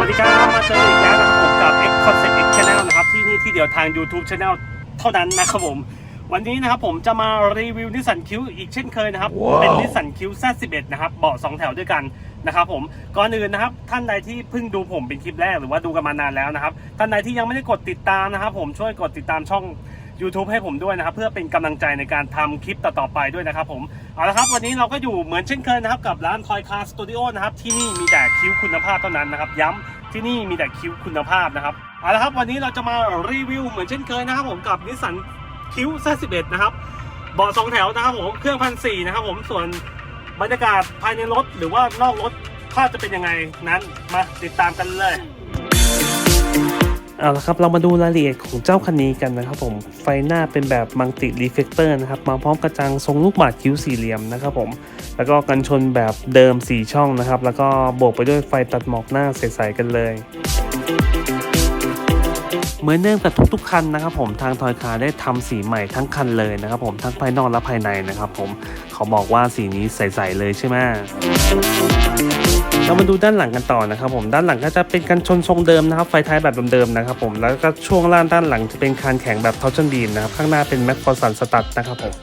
วัสดีครับ มาเจออีกแล้วนะครับผมกับ X Concept X Channel นะครับ ที่นี่ที่เดียวทาง YouTube Channel เท่านั้นนะครับผม วันนี้นะครับผมจะมารีวิวนิสสันคิวอีกเช่นเคยนะครับว้าวเป็นนิสสันคิว Z11 นะครับเบาะสองแถวด้วยกันนะครับผมก่อนอื่นนะครับ ท่านใดที่เพิ่งดูผมเป็นคลิปแรกหรือว่าดูกันมานานแล้วนะครับ ท่านใดที่ยังไม่ได้กดติดตามนะครับผมช่วยกดติดตามช่อง YouTube ให้ผมด้วยนะครับ เพื่อเป็นกำลังใจในการทำคลิปต่อๆไปด้วยนะครับผม เอาละครับวันนี้เราก็อยู่เหมือนเช่นเคยนะครับกับร้าน Toy Car Studio นะครับที่นี่มีแต่คิ้วคุณภาพเท่านั้นนะครับย้ำที่นี่มีแต่คิ้วคุณภาพนะครับเอาละครับวันนี้เราจะมารีวิวเหมือนเช่นเคยนะครับผมกับนิสสันคิ้ว Z11 นะครับเบาะสองแถวนะครับผมเครื่องพันสี่นะครับผมส่วนบรรยากาศภายในรถหรือว่านอกรถภาพจะเป็นยังไงนั้นมาติดตามกันเลย เอาละครับเรามาดูรายละเอียดของเจ้าคันนี้กันนะครับผมไฟหน้าเป็นแบบมังติรีเฟกเตอร์นะครับมาพร้อมกระจังทรงลูกบาศก์คิ้วสี่เหลี่ยมนะครับผมแล้วก็กันชนแบบเดิม 4 ช่องนะครับ แล้วก็โบวกไปด้วยไฟตัดหมอกหน้าใสๆกันเลยเหมือนเดิมกับทุกๆคันนะครับผมทางทอยคาได้ทำสีใหม่ทั้งคันเลยนะครับผมทั้งภายนอกและภายในนะครับผมเขาบอกว่าสีนี้ใสๆเลยใช่ไหม เรามาดูด้านหลังกันต่อนะครับผมด้านหลังก็จะเป็นกันชนทรงเดิมนะครับไฟท้ายแบบเดิมๆนะครับผมแล้วก็ช่วงล่างด้านหลังจะเป็นคานแข็งแบบทอชชันบีมนะครับข้างหน้าเป็นแม็กฟอร์สันสตัดนะครับผม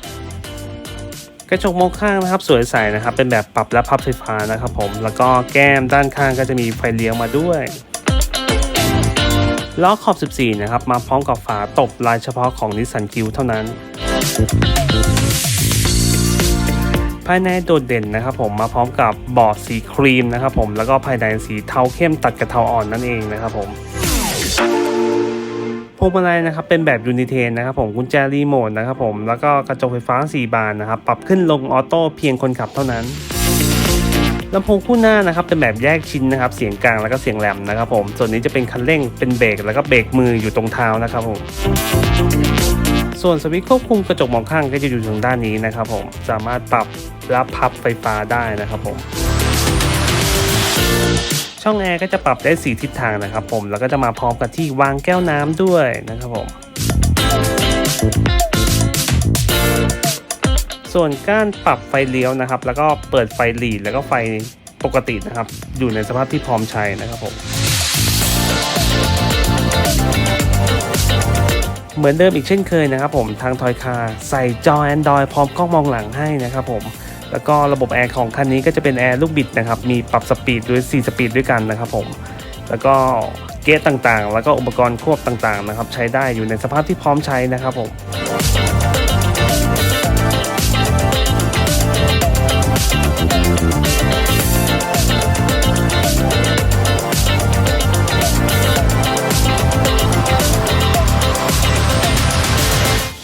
กระจกมองข้างนะครับสวยใสนะครับเป็นแบบปรับและพับไฟฟ้านะครับผมแล้วก็แก้มด้านข้างก็จะมีไฟเลี้ยวมาด้วยล้อขอบ 14 นะครับ มาพร้อมกับฝาตบลายเฉพาะของนิสสันคิวเท่านั้น ภายในโดดเด่นนะครับผมมาพร้อมกับบอร์ดสีครีมนะครับผมแล้วก็ภายในสีเทาเข้มตัดกับเทาอ่อนนั่นเองนะครับผมพวงมาลัยนะครับเป็นแบบยูนิเทนนะครับผมกุญแจรีโมทนะครับผมแล้วก็กระจกไฟฟ้า 4 บานนะครับปรับขึ้นลงออโต้เพียงคนขับเท่านั้นลำโพงคู่หน้านะครับเป็นแบบแยกชิ้นนะครับเสียงกลางแล้วก็เสียงแหลมนะครับผมส่วนนี้จะเป็นคันเร่งเป็นเบรกแล้วก็เบรกมืออยู่ตรงเท้านะครับผมส่วนสวิตช์ควบคุมกระจกมองข้างก็จะอยู่ทางด้านนี้นะครับผมสามารถปรับ รับพับไฟฟ้าได้นะครับผม ช่องแอร์ก็จะปรับได้ 4 ทิศทางนะครับผม แล้วก็จะมาพร้อมกับที่วางแก้วน้ำด้วยนะครับผม ส่วนกานปรับไฟเลี้ยวนะครับ แล้วก็เปิดไฟหลีดแล้วก็ไฟปกตินะครับ อยู่ในสภาพที่พร้อมใช้นะครับผมเหมือนเดิมอีกเช่นเคยนะครับผมทางทอยคาใส่จอ Android พร้อมกล้องมองหลังให้นะครับผม แล้วก็ระบบแอร์ของคันนี้ก็จะเป็นแอร์ลูกบิดนะครับ มีปรับสปีดด้วย 4 สปีดด้วยกันนะครับผม แล้วก็เกตต่างๆ แล้วก็อุปกรณ์ควบต่างๆนะครับ ใช้ได้อยู่ในสภาพที่พร้อมใช้นะครับผม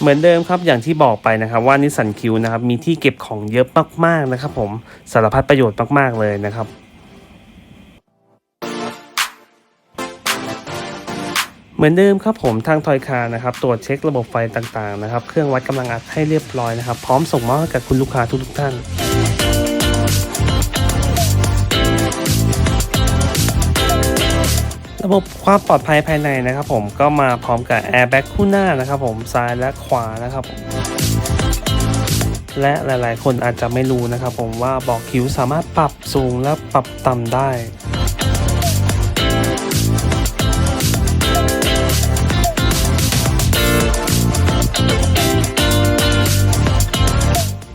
เหมือนเดิมครับอย่างที่บอกไปนะครับว่านิสสันคิวนะครับมีที่เก็บของเยอะมากๆนะครับผมสารพัดประโยชน์มากๆเลยนะครับเหมือนเดิมครับผมทางทอยคานะครับตรวจเช็คระบบไฟต่างๆนะครับ เครื่องวัดกำลังอัดให้เรียบร้อยนะครับ พร้อมส่งมอบให้กับคุณลูกค้าทุกๆท่าน ระบบความปลอดภัยภายในนะครับผมก็มาพร้อมกับแอร์แบ็กคู่หน้านะครับผมซ้ายและขวานะครับผมและหลายๆ คนอาจจะไม่รู้นะครับผมว่าบอกคิ้วสามารถปรับสูงและปรับต่ำได้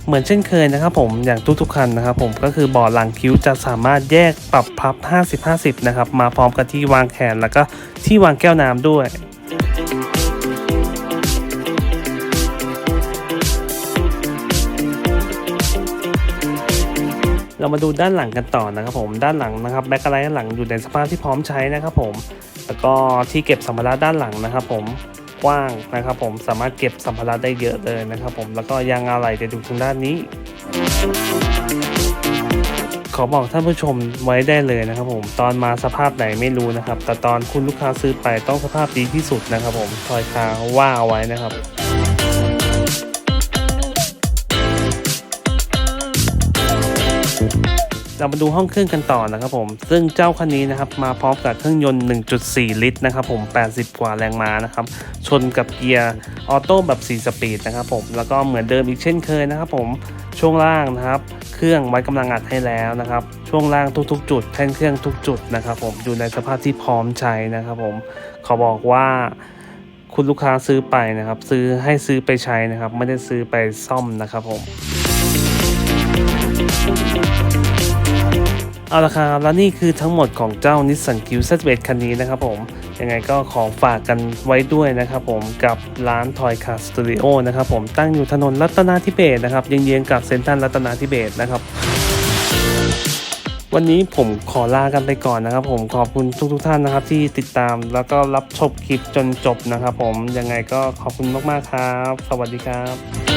เหมือนเช่นเคยนะครับผมอย่างทุกๆคันนะครับผมก็คือเบาะหลังคิ้วจะสามารถแยกปรับพับ 50-50 นะครับมาพร้อมกับที่วางแขนแล้วก็ที่วางแก้วน้ำด้วยเรามาดูด้านหลังกันต่อนะครับผมด้านหลังนะครับแบ็คไลท์ด้านหลังอยู่ในสภาพที่พร้อมใช้นะครับผมแล้วก็ที่เก็บสัมภาระด้านหลังนะครับผม กว้างนะครับผมสามารถเก็บสัมภาระได้เยอะเลยนะครับผมแล้วก็ยางอะไหล่จะอยู่ทางด้านนี้ ขอบอกท่านผู้ชมไว้ได้เลยนะครับผมตอนมาสภาพไหนไม่รู้นะครับ แต่ตอนคุณลูกค้าซื้อไปต้องสภาพดีที่สุดนะครับผมทอยคาว่าเอาไว้นะครับ เรามาดูห้องเครื่องกันต่อนะครับผม ซึ่งเจ้าคันนี้นะครับมาพร้อมกับเครื่องยนต์ 1.4 ลิตรนะครับผม 80 กว่าแรงม้านะครับ ชนกับเกียร์ออโต้แบบ 4 สปีดนะครับผม แล้วก็เหมือนเดิมอีกเช่นเคยนะครับผม ช่วงล่างนะครับ เครื่องวัดกำลังอัดให้แล้วนะครับ ช่วงล่างทุกๆ จุดแท่นเครื่องทุกจุดนะครับผม อยู่ในสภาพที่พร้อมใช้นะครับผม ขอบอกว่าคุณลูกค้าซื้อไปนะครับ ซื้อให้ซื้อไปใช้นะครับ ไม่ได้ซื้อไปซ่อมนะครับผม เอาละครับแล้วนี่คือทั้งหมดของเจ้า Nissan Q Z11 คันนี้นะครับผมยังไงก็ขอฝากกันไว้ด้วยนะครับผมกับร้าน Toy Car Studio นะครับผมตั้งอยู่ถนนรัตนาธิเบศนะครับเยื้องๆกับเซ็นทรัลรัตนาธิเบศนะครับวันนี้ผมขอลากันไปก่อนนะครับ ผมขอบคุณทุกๆทท่านนะครับ ที่ติดตามแล้วก็รับชมคลิปจนจบนะครับ ผมยังไงก็ขอบคุณมากๆครับ สวัสดีครับ